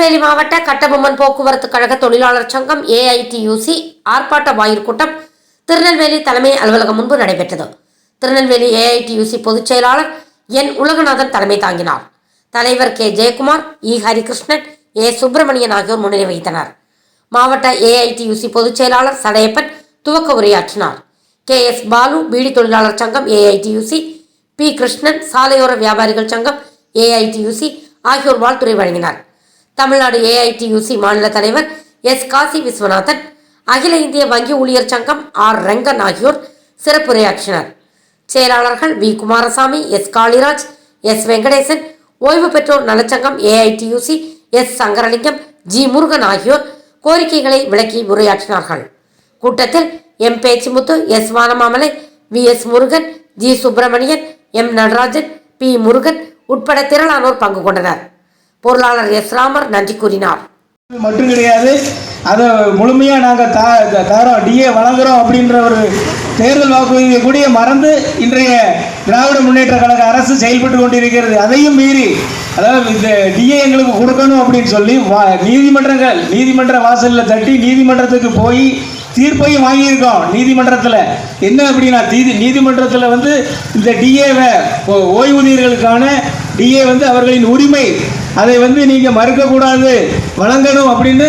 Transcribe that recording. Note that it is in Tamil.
திருநெல்வேலி மாவட்ட கட்டபொம்மன் போக்குவரத்து கழக தொழிலாளர் சங்கம் ஏஐடியூசி ஆர்ப்பாட்ட வாயிற் கூட்டம் திருநெல்வேலி தலைமை அலுவலகம் முன்பு நடைபெற்றது. திருநெல்வேலி ஏஐடியூசி பொதுச் செயலாளர் என். உலகநாதன் தலைமை தாங்கினார். தலைவர் K. Jayakumar E. Harikrishnan A. Subramanian ஆகியோர் முன்னிலை வகித்தனர். மாவட்ட ஏஐடியூசி பொதுச் செயலாளர் சடையப்பன் துவக்க உரையாற்றினார். கே. எஸ். பாலு பீடி தொழிலாளர் சங்கம் ஏஐடியூசி பி. கிருஷ்ணன் சாலையோர வியாபாரிகள் சங்கம் ஏஐடியூசி ஆகியோர் வாழ்த்துறை வழங்கினார். தமிழ்நாடு ஏஐடியூசி மாநில தலைவர் எஸ். காசி விஸ்வநாதன் அகில இந்திய வங்கி ஊழியர் சங்கம் ஆர். ரங்கன் ஆகியோர் சிறப்புரையாற்றினர் செயலாளர்கள் V. Kumarasamy S. Kaliraj S. Venkatesan ஓய்வு பெற்றோர் நலச்சங்கம் AITUC S. Sankaralingam G. Murugan ஆகியோர் கோரிக்கைகளை விளக்கி உரையாற்றினார்கள். கூட்டத்தில் M. Pechimuthu S. Vanamamalai V. S. Murugan G. Subramanian M. Natarajan P. Murugan உட்பட திரளானோர் பங்கு கொண்டனர். பொருளாளர் எஸ் ராமர் நன்றி கூறினார். மட்டும் கிடையாது அதை முழுமையாக நாங்கள் தா த- தரோம். டிஏ வழங்குறோம் அப்படின்ற ஒரு தேர்தல் வாக்குறுதியை கூடிய மறந்து இன்றைய திராவிட முன்னேற்ற கழக அரசு செயல்பட்டு கொண்டிருக்கிறது. அதையும் மீறி அதாவது இந்த டிஏ எங்களுக்கு கொடுக்கணும் அப்படின்னு சொல்லி வா நீதிமன்றங்கள் நீதிமன்ற வாசலில் தட்டி நீதிமன்றத்துக்கு போய் தீர்ப்பையும் வாங்கியிருக்கோம். நீதிமன்றத்தில் என்ன அப்படின்னா நீதி நீதிமன்றத்தில் வந்து இந்த டிஏவை ஓய்வூதியர்களுக்கான டிஏ வந்து அவர்களின் உரிமை அதை வந்து நீங்கள் மறுக்கக்கூடாது. வழங்கணும் அப்படின்னு